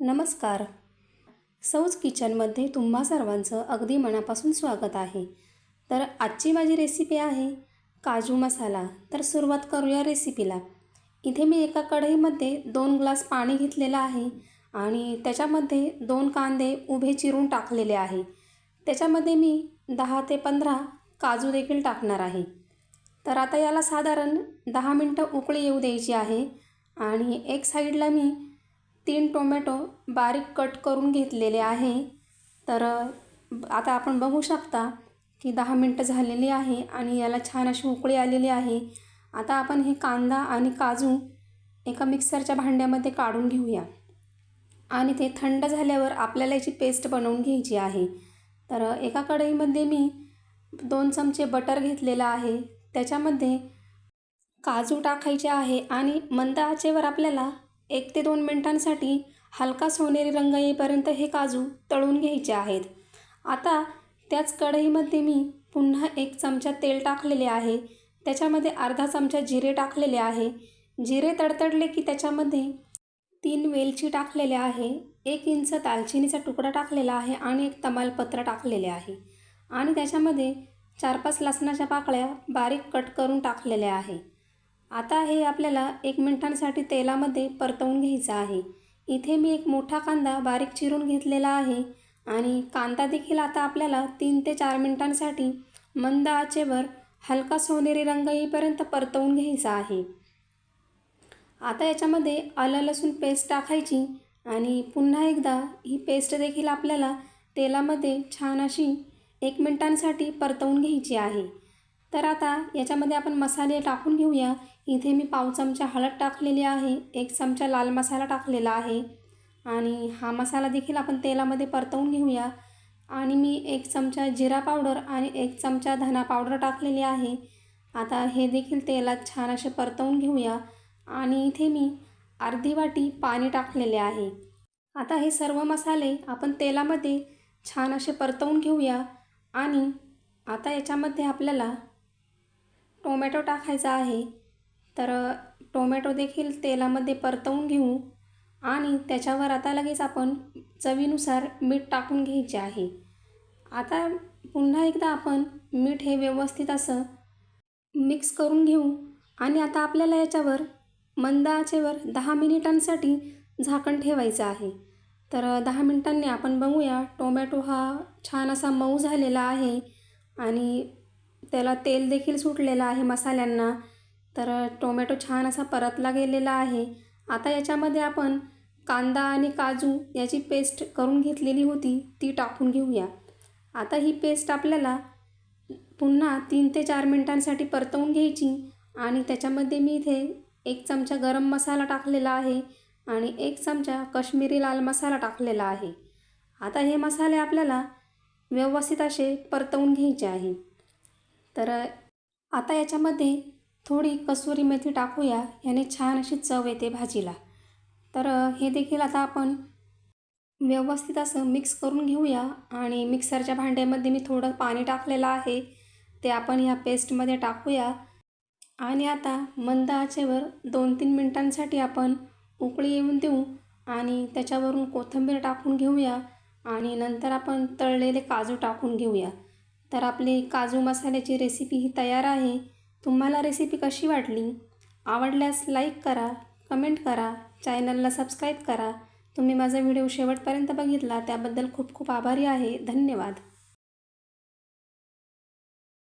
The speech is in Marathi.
नमस्कार. सौज किचनमध्ये तुम्हा सर्वांचं अगदी मनापासून स्वागत आहे. तर आजची माझी रेसिपी आहे काजू मसाला. तर सुरुवात करूया रेसिपीला इथे मी एका कढईमध्ये दोन ग्लास पाणी घेतलेलं आहे आणि त्याच्यामध्ये दोन कांदे उभे चिरून टाकलेले आहे. त्याच्यामध्ये मी दहा ते पंधरा काजू देखील टाकणार आहे. तर आता याला साधारण दहा मिनटं उकळी येऊ द्यायची आहे आणि एक साईडला मी तीन टोमॅटो बारीक कट करून घेतलेले आहे. तर आता आपण बघू शकता की दहा मिनटं झालेली आहे आणि याला छान अशी उकळी आलेली आहे. आता आपण हे कांदा आणि काजू एका मिक्सरच्या भांड्यामध्ये काढून घेऊया. आणि ते थंड झाल्यावर आपल्याला याची पेस्ट बनवून घ्यायची आहे. तर एका कढईमध्ये मी दोन चमचे बटर घेतलेलं आहे. त्याच्यामध्ये काजू टाकायचे आहे आणि मंद आचेवर आपल्याला एक ते दोन मिनटांसाठी हलका सोनेरी रंग येईपर्यंत हे काजू तळून घ्यायचे आहेत. आता त्याच कढईमध्ये मी पुन्हा एक चमचा तेल टाकलेले आहे. त्याच्यामध्ये अर्धा चमचा जिरे टाकलेले आहे. जिरे तडतडले की त्याच्यामध्ये तीन वेलची टाकलेले आहे एक इंच दालचिनीचा तुकडा टाकलेला आहे आणि एक तमालपत्र टाकलेले आहे. आणि त्याच्यामध्ये चार पाच लसणाच्या पाकळ्या बारीक कट करून टाकलेल्या आहे. आता हे आपल्याला एक मिनिटांसाठी तेलामध्ये परतवून घ्यायचं आहे. इथे मी एक मोठा कांदा बारीक चिरून घेतलेला आहे आणि कांदा देखील आता आपल्याला तीन ते चार मिनिटांसाठी मंद आचेवर हलका सोनेरी रंग येईपर्यंत परतवून घ्यायचा आहे. आता याच्यामध्ये आलं लसूण पेस्ट टाकायची आणि पुन्हा एकदा ही पेस्ट देखील आपल्याला तेलामध्ये छान अशी एक मिनिटांसाठी परतवून घ्यायची आहे. तर आता याच्यामध्ये आपण मसाले टाकून घेऊया. इथे मी पाव चमचा हळद टाकलेली आहे एक चमचा लाल मसाला टाकलेला आहे आणि हा मसाला देखील आपण तेलामध्ये परतवून घेऊया. आणि मी एक चमचा जिरा पावडर आणि एक चमचा धना पावडर टाकलेली आहे. आता हे देखील तेलात छान असे परतवून घेऊया. आणि इथे मी अर्धी वाटी पाणी टाकलेले आहे. आता हे सर्व मसाले आपण तेलामध्ये छान असे परतवून घेऊया. आणि आता याच्यामध्ये आपल्याला टोमॅटो टाकायचा आहे. तर टोमॅटो देखील तेलामध्ये परतवून घेऊ आणि त्याच्यावर आता लगेच आपण चवीनुसार मीठ टाकून घ्यायचे आहे. आता पुन्हा एकदा आपण मीठ हे व्यवस्थित असं मिक्स करून घेऊ आणि आता आपल्याला याच्यावर मंद आचेवर दहा मिनिटांसाठी झाकण ठेवायचं आहे. तर दहा मिनिटांनी आपण बघूया टोमॅटो हा छान असा मऊ झालेला आहे आणि त्याला तेल देखील सुटलेलं आहे मसाल्यांना. तर टोमॅटो छान असा परतला गेलेला आहे. आता याच्यामध्ये आपण कांदा आणि काजू याची पेस्ट करून घेतलेली होती ती टाकून घेऊया. आता ही पेस्ट आपल्याला पुन्हा तीन ते चार मिनटांसाठी परतवून घ्यायची आणि त्याच्यामध्ये मी इथे एक चमचा गरम मसाला टाकलेला आहे आणि एक चमचा कश्मीरी लाल मसाला टाकलेला आहे. आता हे मसाले आपल्याला व्यवस्थित असे परतवून घ्यायचे आहे. तर आता याच्यामध्ये थोडी कसुरी मेथी टाकूया. याने छान अशी चव येते भाजीला. तर हे देखील आता आपण व्यवस्थित असं मिक्स करून घेऊया. आणि मिक्सरच्या भांड्यामध्ये मी थोडं पाणी टाकलेलं आहे. ते आपण ह्या पेस्टमध्ये टाकूया. आणि आता मंद आचेवर दोन तीन मिनटांसाठी आपण उकळी येऊन देऊ. आणि त्याच्यावरून कोथिंबीर टाकून घेऊया. आणि नंतर आपण तळलेले काजू टाकून घेऊया. तर आपली काजू मसाल्याची रेसिपी ही तयार आहे. तुम्हाला रेसिपी कशी वाटली? आवडल्यास लाईक करा कमेंट करा चॅनलला सबस्क्राईब करा. तुम्ही माझा व्हिडिओ शेवटपर्यंत बघितला त्याबद्दल खूप खूप आभारी आहे. धन्यवाद.